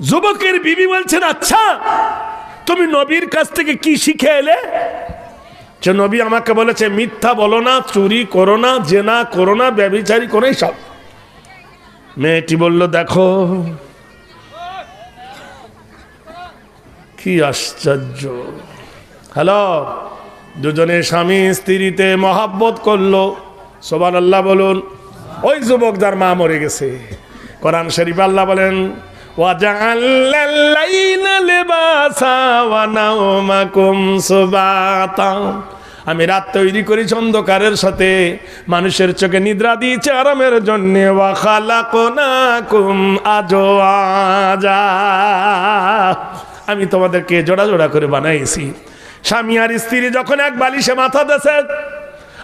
যুবকের বিবি বলছেন আচ্ছা তুমি নবীর কাছ থেকে কি শিখে এলে? যে নবী আমাকে বলেছে, মিথ্যা বলো না, চুরি করো না, জেনা করো না ব্যবিচারি করো সব মেয়েটি বলল, দেখো, কি আশ্চর্য। হ্যালো, দুজনে স্বামী স্ত্রীতে মহাব্বত করল। সোবান আল্লাহ বলুন, ওই যুবক যার মা মরে গেছে। কোরআন শরীফ আল্লাহ বলেন وَجَعَلْنَا اللَّيْلَ لِبَاسًا وَنَوْمَكُمْ سُبَاتًا আমি রাত তৈরি করেছি অন্ধকারের সাথে মানুষের চোখে নিদ্রা দিয়েছে আরামের জন্য আমি তোমাদেরকে জোড়া জোড়া করে বানাইছি স্বামী আর স্ত্রী যখন এক বালিশে মাথা দেশে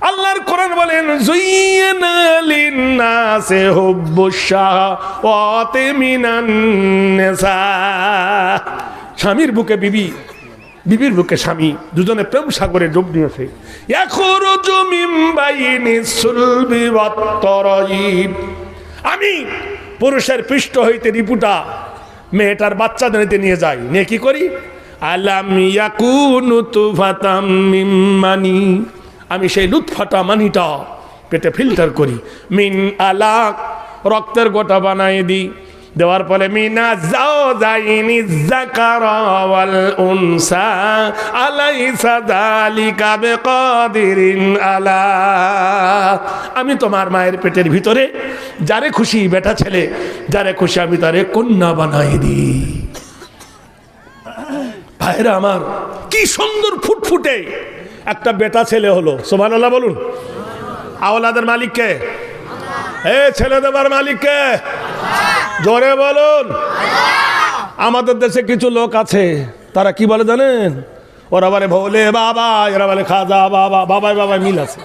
আল্লাহর কোরআন বলেন, জুইয়িনা লিন্নাসি স্বামীর বুকে বিবি, বিবির বুকে স্বামী, দুজনে প্রেম সাগরে ডুব দিয়েছে। আমি পুরুষের পৃষ্ঠ হইতে রিপুটা মেয়েটার বাচ্চা দিতে নিয়ে যাই। নিয়ে কি করি? আলাম ইয়াকুনু তুফাতাম মিন মানি। আমি সেই লুৎফাটা মানিটা পেটে ফিল্টার করি। মিন আলাক, রক্তের গোটা বানাই দিই। দেওয়ার পরে মিনা যাও যাইনি জাকারা ওয়াল উনসা, আলাইসা যালিকা আলা। আমি তোমার মায়ের পেটের ভিতরে যারে খুশি বেটা ছেলে, যারে খুশি আমি তারে কন্যা বানাই দিই। ভাইরা আমার, কি সুন্দর ফুটফুটে একটা বেটা ছেলে হলো। সোমান আল্লাহ বলুন। আওলাদের মালিককে? এ ছেলে দেবার মালিককে? জোরে বলুন। আমাদের দেশে কিছু লোক আছে, তারা কি বলে জানেন? ওরা বলে, ভোলে বাবা। এরা বলে, খাজা বাবা। বাবাই বাবাই মিল আছে।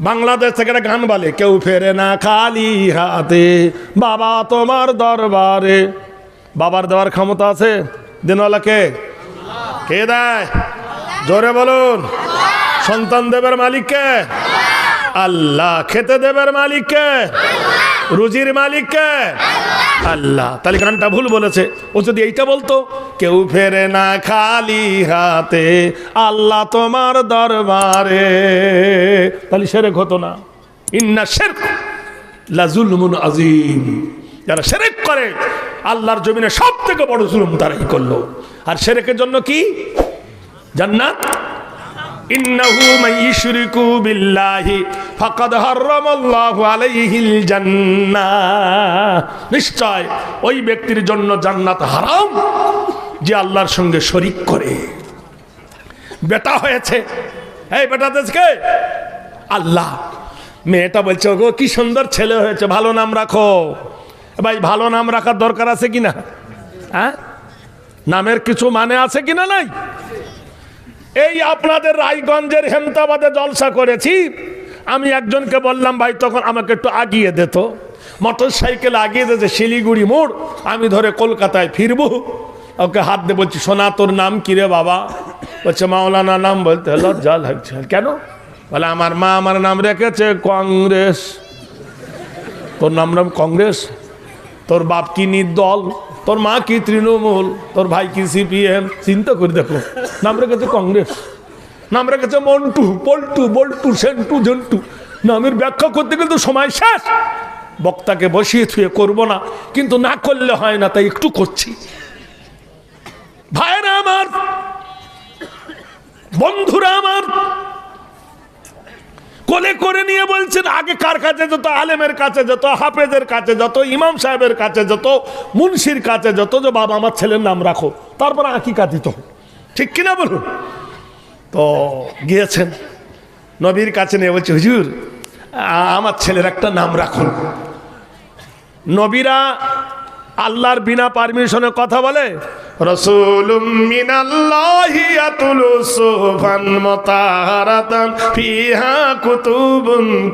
বাংলাদেশ থেকে একটা গান বলে, কেউ ফেরে না খালি হাতে, বাবা তোমার দরবারে। বাবার দেওয়ার ক্ষমতা আছে? দিনওয়ালাকে কে দেয়? জোরে বলুন। সন্তান দেবের মালিককে? আল্লাহ। খেতে দেবের মালিককে? রুজির মালিককে? আল্লাহ। তাহলে গানটা ভুল বলেছে। ও যদি এইটা বলতো, কেউ ফেরে না খালি হাতে। আল্লাহ তোমার দরবারে। তাহলে সেরেক হতো না। ইন্না শেরক লাজুলমুন আজিম যারা সেরেক করে, আল্লাহর জমিনে সব থেকে বড় জুলুম তারাই করল। আর সেরেকের জন্য কি? জান্নাত? ইন্নাহু ইশরিকু বিল্লাহি ফাকাদ হারামাল্লাহু আলাইহিল জান্নাহ। নিশ্চয় ওই ব্যক্তির জন্য জান্নাত হারাম যে আল্লাহর সঙ্গে শরিক করে। বেটা হয়েছে। এই বেটা দেশকে? আল্লাহ। মেয়েটা বলছে গো কি সুন্দর ছেলে হয়েছে, ভালো নাম রাখো। ভাই, ভালো নাম রাখার দরকার আছে কি না হ্যাঁ নামের কিছু মানে আছে কি না নাই? এই আপনাদের রায়গঞ্জের হেমতাবাদে জলসা করেছি। আমি একজনকে বললাম, ভাই, তখন আমাকে একটু আগিয়ে দিত মোটর সাইকেল আগিয়ে দিয়েছে, শিলিগুড়ি মোড়। আমি ধরে কলকাতায় ফিরবো। ওকে হাত দিয়ে বলছি, সোনা, তোর নাম কি রে বাবা? বলছে, মাওলানা নাম বলতে লজ্জা লাগছে। কেন? বলে, আমার মা আমার নাম রেখেছে কংগ্রেস। তোর নাম নাম কংগ্রেস? তোর বাপ কি নির্দল? তোর মা কি তৃণমূল? তোর ভাই কি সিপিএম? চিন্তা করে দেখো। নাম রেখেছে কংগ্রেস। নাম রেখেছে মন্টু, পল্টু, বল্টু, সেন্টু, ঝন্টু। নামের ব্যাখ্যা করতে কিন্তু সময় শেষ। বক্তাকে বসিয়ে থুয়ে করব না। কিন্তু না করলে হয় না, তাই একটু করছি। ভাইরা আমার, বন্ধুরা আমার কোলে করে নিয়ে বলছেন, আগে কার কাছে যত আলেমের কাছে, যত হাফেজের কাছে, যত ইমাম সাহেবের কাছে, যত মুন্সির কাছে, যত যে বাবা, আমার ছেলের নাম রাখো, তারপর আঁকি কাঁদিত ঠিক কিনা বলুন? তো গিয়েছেন, নবীর কাছে নিয়ে বলছে, হুজুর আমার ছেলের একটা নাম রাখুন। নবীরা আল্লাহর বিনা পারমিশনে কথা বলে কুতুবুন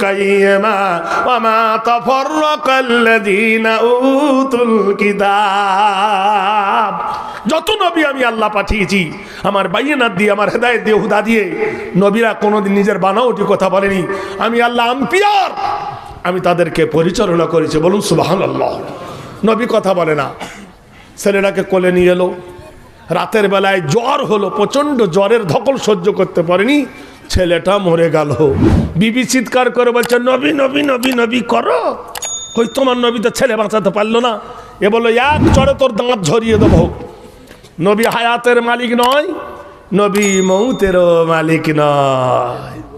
যত নবী আমি আল্লাহ পাঠিয়েছি, আমার বাইয়ানাত দিয়ে, আমার হেদায়েত দিয়ে, হুদা দিয়ে, নবীরা কোনোদিন নিজের বানাওটি কথা বলেনি। আমি আল্লাহ আম্পিয়ার। আমি তাদেরকে পরিচালনা করেছি, বলুন সুবহানাল্লাহ। নবী কথা বলে না। ছেলেটাকে কোলে নিয়ে এলো। রাতের বেলায় জ্বর হলো, প্রচণ্ড জ্বরের ধকল সহ্য করতে পারেনি। ছেলেটা মরে গেল। বিবি চিৎকার করে বলছে, নবী নবী নবী নবী, করো। ওই তোমার নবী তো ছেলে বাঁচাতে পারল না। এ বলল, এক চড়ে তোর দাঁত ঝরিয়ে দেবো নবী হায়াতের মালিক নয়, নবী মৌতেরও মালিক নয়।